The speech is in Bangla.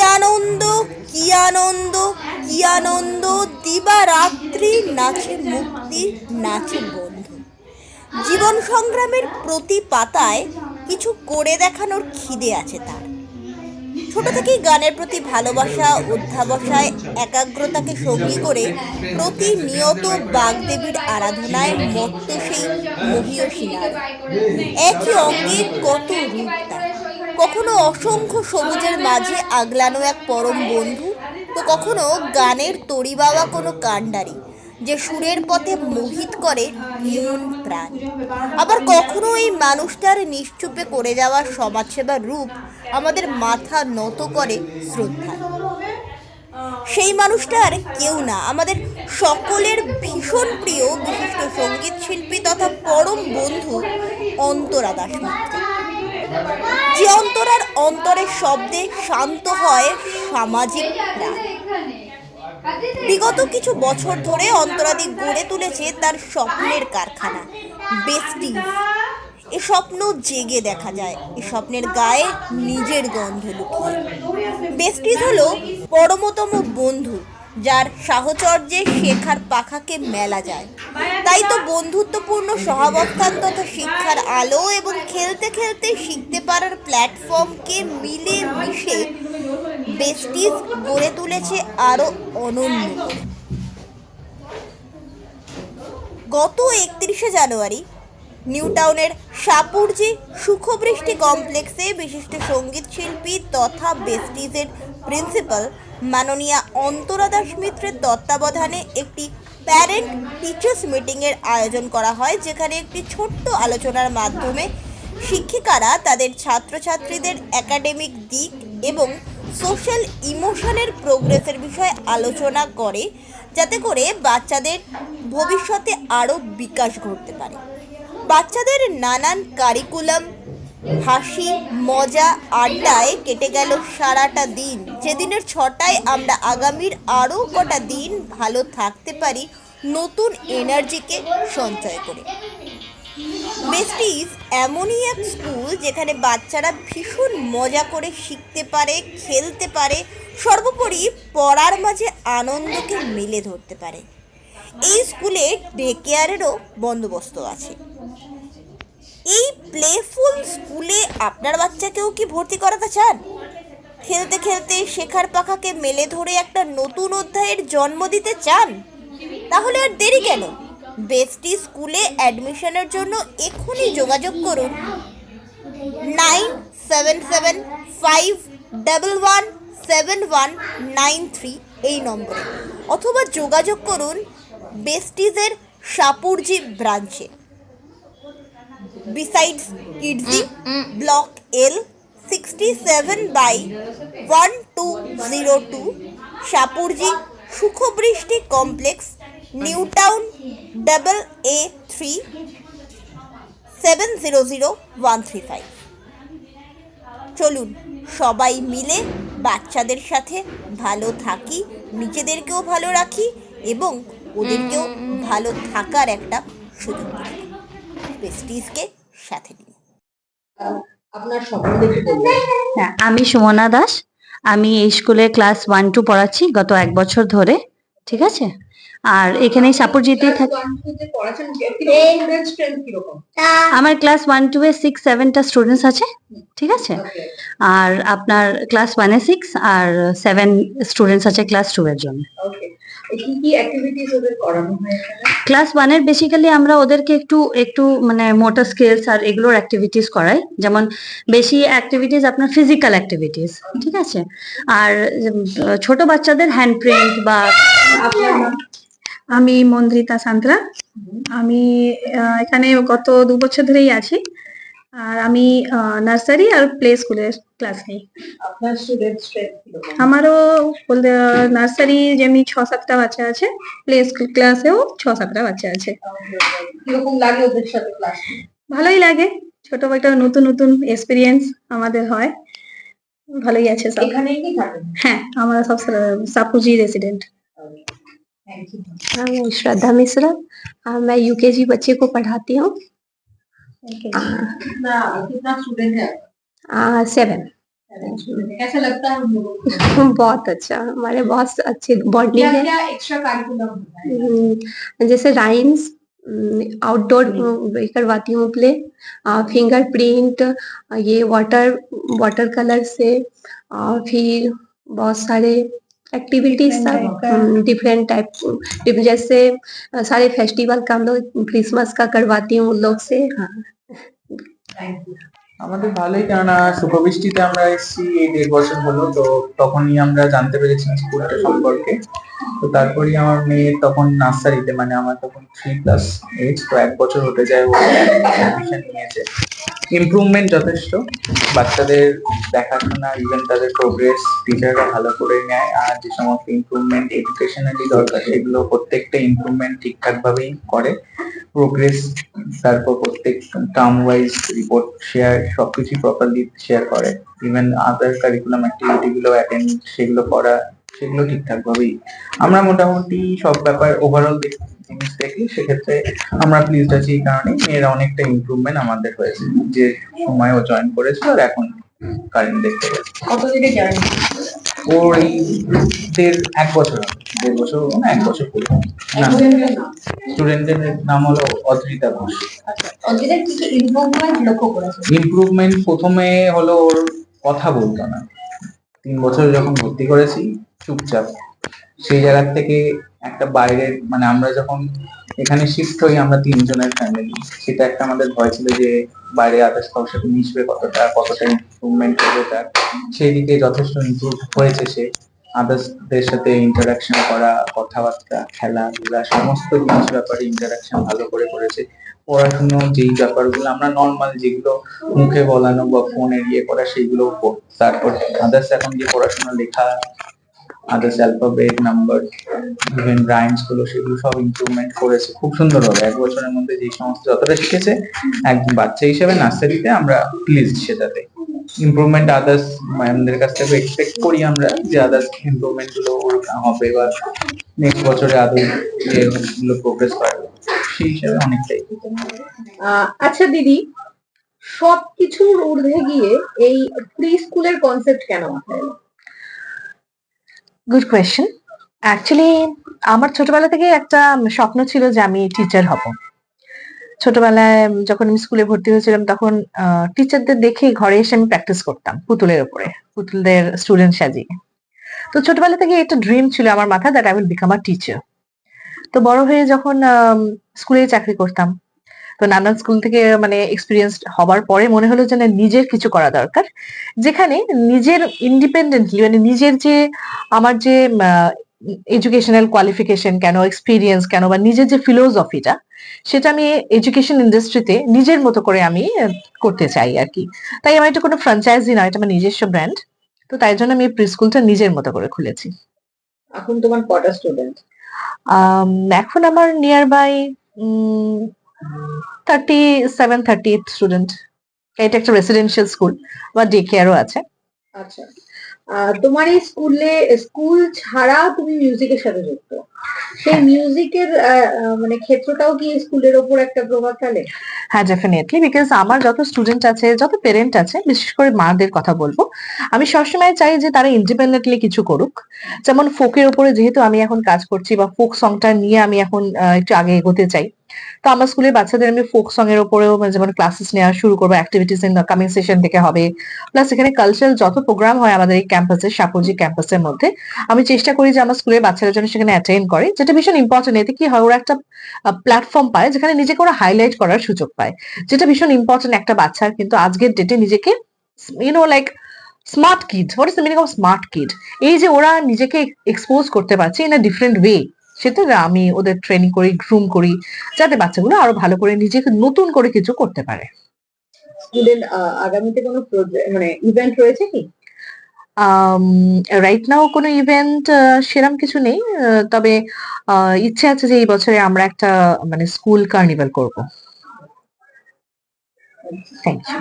আনন্দ কি আনন্দ কি আনন্দ দিবারাত্রি নাচে মুক্তি নাচে বন্ধু জীবন সংগ্রামের প্রতি পাতায় কিছু করে দেখানোর খিদে আছে তার। ছোট থেকেই গানের প্রতি ভালোবাসা, অধ্যাবসায়, একাগ্রতাকে সঙ্গী করে প্রতিনিয়ত বাগদেবীর আরাধনায় মত্ত সেই মহীয়সী নারী একই অঙ্গে কত রূপ তার। কখনো অসংখ্য সবুজের মাঝে আগলানো এক পরম বন্ধু? তো কখনো গানের তরি বাবা কোনো কাণ্ডারি যে সুরের পথে মোহিত করে মন প্রাণ? আবার কখনো এই মানুষটার নিশ্চুপে করে যাওয়া সমাজসেবার রূপ আমাদের মাথা নত করে শ্রদ্ধা? সেই মানুষটা আর কেউ না, আমাদের সকলের ভীষণ প্রিয় বিশিষ্ট সংগীত শিল্পী তথা পরম বন্ধু অন্তরা দাস যে অন্তরার অন্তরের শব্দে শান্ত হয় সামাজিক প্রাণ বিগত কিছু বছর ধরে অন্তরাদি গড়ে তুলেছে তার স্বপ্নের কারখানা বেস্টিজ এ স্বপ্ন জেগে দেখা যায়, এ স্বপ্নের গায়ে নিজের গন্ধ লুকিয়ে। বেস্টিজ হলো পরমতম বন্ধু যার সাহচর্যে শেখার পাখাকে মেলা যায়। তাই তো বন্ধুত্বপূর্ণ সহাবস্থান তথা শিক্ষার আলো এবং খেলতে খেলতে শিখতে পারার প্ল্যাটফর্মকে মিলে মিশে বেস্টিজ গড়ে তুলেছে আরও অনন্য। গত একত্রিশে জানুয়ারি নিউ টাউনের সাপুরজি সুখবৃষ্টি কমপ্লেক্সে বিশিষ্ট সংগীত শিল্পী তথা বেস্টিজের প্রিন্সিপাল মাননীয়া অন্তরা দাস মিত্রের তত্ত্বাবধানে একটি প্যারেন্ট টিচার্স মিটিংয়ের আয়োজন করা হয়, যেখানে একটি ছোট্ট আলোচনার মাধ্যমে শিক্ষিকারা তাদের ছাত্রছাত্রীদের একাডেমিক দিক এবং সোশ্যাল ইমোশনের প্রোগ্রেসের বিষয়ে আলোচনা করে, যাতে করে বাচ্চাদের ভবিষ্যতে আরও বিকাশ ঘটতে পারে। বাচ্চাদের নানান কারিকুলাম হাসি, মজা, আড্ডায় কেটে গেল সারাটা দিন। যেদিনের ছটায় আমরা আগামীর আরও কটা দিন ভালো থাকতে পারি, নতুন এনার্জিকে সঞ্চয় করে। বেস্টিজ এমনই এক স্কুল যেখানে বাচ্চারা ভীষণ মজা করে শিখতে পারে, খেলতে পারে, সর্বোপরি পড়ার মাঝে আনন্দকে মেলে ধরতে পারে। এই স্কুলে ডে কেয়ারেরও বন্দোবস্ত আছে। এই প্লেফুল স্কুলে আপনার বাচ্চাকেও কি ভর্তি করাতে চান? খেলতে খেলতে শেখার পাখাকে মেলে ধরে একটা নতুন অধ্যায়ের জন্ম দিতে চান? তাহলে আর দেরি কেন? বেস্টি স্কুলে অ্যাডমিশনের জন্য এক্ষুনি যোগাযোগ করুন। Nine seven seven five double one seven one nine three এই নম্বরে। অথবা যোগাযোগ করুন বেস্টিজের সাপুরজি ব্রাঞ্চে besides Kidzi, Block L, 67 by 1202, Shapurji, Sukhobrishti complex new town double A three seven zero zero one three five চলুন সবাই মিলে বাচ্চাদের সাথে ভালো থাকি নিজেদেরকেও ভালো রাখি এবং ওদেরকেও ভালো থাকার একটা সুযোগ প্রেস্টিজকে সাথে নিয়ে আপনার সম্বন্ধে হ্যাঁ আমি সুমনা দাস। আমি এই স্কুলে ক্লাস ওয়ান টু পড়াচ্ছি গত এক বছর ধরে ঠিক আছে? আর এখানে সাপুরজিতে থাকি। ওয়ান টু তে পড়াচ্ছেন কীরকম স্ট্রেংথ কীরকম? আমার ক্লাস ওয়ান টু এ সিক্স সেভেনটা স্টুডেন্টস আছে ঠিক আছে? আর আপনার ক্লাস ওয়ানে সিক্স আর সেভেন স্টুডেন্টস আছে ক্লাস টু এর জন্য। ওকে কি কি অ্যাক্টিভিটিস ওদের করানো হয় এখানে? ক্লাস ওয়ানের বেসিক্যালি আমরা ওদেরকে একটু একটু মানে মোটর স্কিলস আর এগুলোর অ্যাক্টিভিটিস করাই। যেমন বেশি অ্যাক্টিভিটিস আপনার ফিজিক্যাল অ্যাক্টিভিটিস ঠিক আছে? আর ছোট বাচ্চাদের হ্যান্ড প্রিন্ট বা আপনার আমি মন্দ্রিতা সান্ত্রা। আমি এখানে গত দু বছর ধরেই আছি। আর আমি নার্সারি আর প্লে স্কুলের ক্লাস নিই। আমারও নার্সারি যেমনি ছ সাতটা বাচ্চা আছে প্লে স্কুল ক্লাসেও ছ সাতটা বাচ্চা আছে। ভালোই লাগে। ছোট একটা নতুন নতুন এক্সপিরিয়েন্স আমাদের হয়। ভালোই আছে সব। হ্যাঁ আমরা সব সাপুজি রেসিডেন্ট हाँ मैं श्रद्धा मिश्रा। हाँ मैं यूकेजी बच्चे को पढ़ाती हूँ। कितना स्टूडेंट है? सेवन कैसा लगता है बहुत अच्छा। हमारे बहुत अच्छी बॉन्डिंग है। क्या एक्स्ट्रा है? हम्म, जैसे राइम्स आउटडोर करवाती हूँ प्ले फिंगर प्रिंट ये वाटर वाटर कलर से। और फिर बहुत सारे एक्टिविटीज सब डिफरेंट टाइप जैसे अ, सारे फेस्टिवल का हम लोग क्रिसमस का करवाती हूँ उन लोग से हाँ আমাদের ভালোই কেননা সুখবৃষ্টিতে আমরা এসেছি এই দেড় বছর হলো তো তখনই আমরা জানতে পেরেছিলাম স্কুলটা সম্পর্কে তো তারপরেই আমার মেয়ে তখন নার্সারিতে মানে আমার তখন থ্রি প্লাস এজ তো এক বছর হতে যায় ও অ্যাডমিশন নিয়েছে ইমপ্রুভমেন্ট যথেষ্ট। বাচ্চাদের দেখাশোনা ইভেন তাদের প্রোগ্রেস টিচাররা ভালো করে নেয়। আর যে সমস্ত ইমপ্রুভমেন্ট এডুকেশনালি দরকার, সেগুলো প্রত্যেকটা ইমপ্রুভমেন্ট ঠিকঠাক ভাবেই করে প্রোগ্রেস তারপর প্রত্যেক টার্ম ওয়াইজ রিপোর্ট শেয়ার সবকিছু প্রপারলি শেয়ার করে। ইভেন আদার কারিকুলাম অ্যাক্টিভিটি গুলো অ্যাটেন্ড সেগুলো করা, সেগুলো ঠিকঠাক ভাবেই আমরা মোটামুটি সব ব্যাপার ওভারঅল জিনিস দেখি সেক্ষেত্রে আমরা প্লিজড আছি এই কারণে মেয়েরা অনেকটা ইমপ্রুভমেন্ট আমাদের হয়েছে। যে সময় ও জয়েন করেছিল আর এখন কারেন্ট দেখতে কত থেকে জয়েন ওর এই দেড় এক বছর দেড় বছর না এক বছর পুরো না স্টুডেন্টের নাম? হলো অদ্রিতা ঘোষ। ইমপ্রুভমেন্ট লক্ষ্য করেছে? ইমপ্রুভমেন্ট প্রথমে হলো ওর কথা বলতো না। তিন বছর যখন ভর্তি করেছি চুপচাপ সেই জায়গার থেকে একটা বাইরের মানে আমরা যখন এখানে শিফট হই, আমরা তিনজনের ফ্যামিলি সেটা একটা আমাদের ভয় ছিল যে বাইরে আদার্স কারোর সাথে মিশবে কতটা কতটা ইমপ্রুভমেন্ট হবে তার। সেই দিকে যথেষ্ট ইমপ্রুভ হয়েছে সে। আদার্সদের সাথে ইন্টারাকশন করা, কথাবার্তা খেলাধুলা সমস্ত জিনিস ব্যাপারে ইন্টারাকশন ভালো করে করেছে। পড়াশুনো যেই ব্যাপারগুলো আমরা নর্মাল যেগুলো মুখে বলানো বা ফোনে ইয়ে করা সেগুলো তারপর আদার্স এখন যে পড়াশোনা, লেখা আদার্স অ্যালফাবেট নাম্বার ইভেন রাইমসগুলো, সেগুলো সব ইমপ্রুভমেন্ট করেছে। খুব সুন্দর হবে। এক বছরের মধ্যে যে সমস্ত যতটা শিখেছে একজন বাচ্চা হিসেবে নার্সারিতে আমরা প্লিজড সেটাতে। ইমপ্রুভমেন্ট আদার্স ম্যামদের কাছ থেকে এক্সপেক্ট করি আমরা যে আদার্স ইমপ্রুভমেন্টগুলো হবে বা নেক্সট বছরে আদৌ এগুলো প্রোগ্রেস করবে সেই হিসাবে অনেকটাই। আচ্ছা দিদি, সবকিছুর ঊর্ধ্বে গিয়ে এই প্রি স্কুলের কনসেপ্ট কেন মাথায়? গুড কোয়েশ্চেন অ্যাকচুয়ালি আমার ছোটবেলা থেকে একটা স্বপ্ন ছিল যে আমি টিচার হব। ছোটবেলায় যখন আমি স্কুলে ভর্তি হয়েছিলাম, তখন টিচারদের দেখে ঘরে এসে আমি প্র্যাকটিস করতাম পুতুলের উপরে, পুতুলদের স্টুডেন্ট সাজিয়ে। তো ছোটবেলা থেকে একটা ড্রিম ছিল আমার মাথায় that I will become a teacher তো বড় হয়ে যখন স্কুলে চাকরি করতাম তো নানান স্কুল থেকে মানে এক্সপিরিয়েন্স হবার পরে মনে হলো যে না, নিজের কিছু করা দরকার। যেখানে নিজের ইন্ডিপেন্ডেন্টলি মানে নিজের যে আমার যে এডুকেশনাল কোয়ালিফিকেশন কেন এক্সপিরিয়েন্স কেন বা নিজের যে ফিলোসফিটা সেটা আমি এডুকেশন ইন্ডাস্ট্রিতে নিজের মতো করে আমি করতে চাই আর কি। তাই আমার এটা কোনো ফ্র্যাঞ্চাইজি নয় এটা আমার নিজস্ব ব্র্যান্ড তো তাই জন্য আমি প্রি স্কুলটা নিজের মতো করে খুলেছি। এখন তোমার কটা স্টুডেন্ট এখন আমার near by thirty seven thirty eight student এটা একটা রেসিডেন্সিয়াল স্কুল বা ডে কেয়ারও আছে। আচ্ছা। তোমার এই স্কুলে স্কুল ছাড়া তুমি মিউজিকের সাথে যুক্ত। সেই মিউজিকের মানে ক্ষেত্রটাও কি স্কুলের ওপর একটা প্রভাব ফেলে? হ্যাঁ ডেফিনেটলি বিকজ আমার যত স্টুডেন্ট আছে যত পেরেন্ট আছে বিশেষ করে মাদের কথা বলব আমি সবসময় চাই যে তারা ইন্ডিপেন্ডেন্টলি কিছু করুক। যেমন ফোকের উপরে যেহেতু আমি এখন কাজ করছি বা ফোক সংটা নিয়ে আমি এখন একটু আগে এগোতে চাই তো আমার স্কুলের বাচ্চাদের আমি ফোক সং এর উপরেও মানে যেমন ক্লাসেস নেওয়া শুরু করব অ্যাক্টিভিটিস ইন কামিং সেশন থেকে হবে। প্লাস এখানে কালচারাল যত প্রোগ্রাম হয় আমাদের এই ক্যাম্পাসে সাপুজি ক্যাম্পাসের মধ্যে, আমি চেষ্টা করি যে আমার স্কুলের বাচ্চারা যেন সেখানে অ্যাটেন্ড করে, যেটা ভীষণ ইম্পর্টেন্ট এতে কি হয়, ওরা একটা প্ল্যাটফর্ম পায় যেখানে নিজেকে ওরা হাইলাইট করার সুযোগ পায়। যেটা ভীষণ ইম্পর্টেন্ট একটা বাচ্চার, কিন্তু আজকের ডেটে নিজেকে you know like smart kid what is the meaning of smart kid এই যে ওরা নিজেকে এক্সপোজ করতে পারছে ইন আ ডিফারেন্ট ওয়ে সেটা আমি ওদের ট্রেনিং করি গ্রুম করি যাতে বাচ্চাগুলো আরও ভালো করে নিজেকে নতুন করে কিছু করতে পারে। স্কুলের আগামীতে কোনো মানে ইভেন্ট রয়েছে কি? রাইট নাও কোনো ইভেন্ট সেরম কিছু নেই তবে ইচ্ছে আছে যে এই বছরে আমরা একটা মানে স্কুল কার্নিভাল করব। Thank you